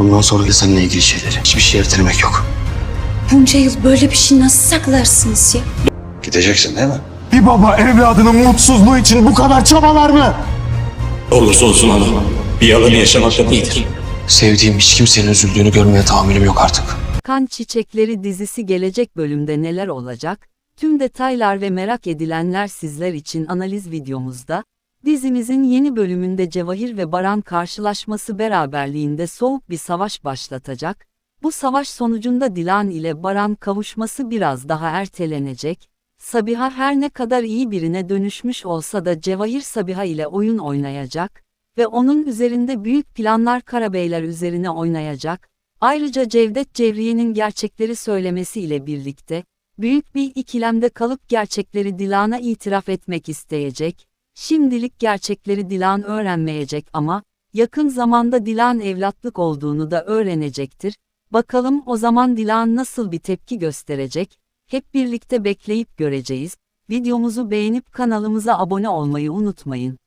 Bundan sonra da seninle ilgili şeyleri. Hiçbir şey ertelemek yok. Bunca yıl böyle bir şey nasıl saklarsınız ya? Gideceksin değil mi? Bir baba evladının mutsuzluğu için bu kadar çabalar mı? Olursa olsun ana. Bir yalanı yaşamaktan iyidir. Sevdiğim hiç kimsenin üzüldüğünü görmeye tahammülüm yok artık. Kan Çiçekleri dizisi gelecek bölümde neler olacak? Tüm detaylar ve merak edilenler sizler için analiz videomuzda. Dizimizin yeni bölümünde Cevahir ve Baran karşılaşması beraberliğinde soğuk bir savaş başlatacak. Bu savaş sonucunda Dilan ile Baran kavuşması biraz daha ertelenecek. Sabiha her ne kadar iyi birine dönüşmüş olsa da Cevahir Sabiha ile oyun oynayacak ve onun üzerinde büyük planlar Karabeyler üzerine oynayacak. Ayrıca Cevdet Cevriye'nin gerçekleri söylemesiyle birlikte, büyük bir ikilemde kalıp gerçekleri Dilan'a itiraf etmek isteyecek. Şimdilik gerçekleri Dilan öğrenmeyecek ama, yakın zamanda Dilan evlatlık olduğunu da öğrenecektir. Bakalım o zaman Dilan nasıl bir tepki gösterecek? Hep birlikte bekleyip göreceğiz. Videomuzu beğenip kanalımıza abone olmayı unutmayın.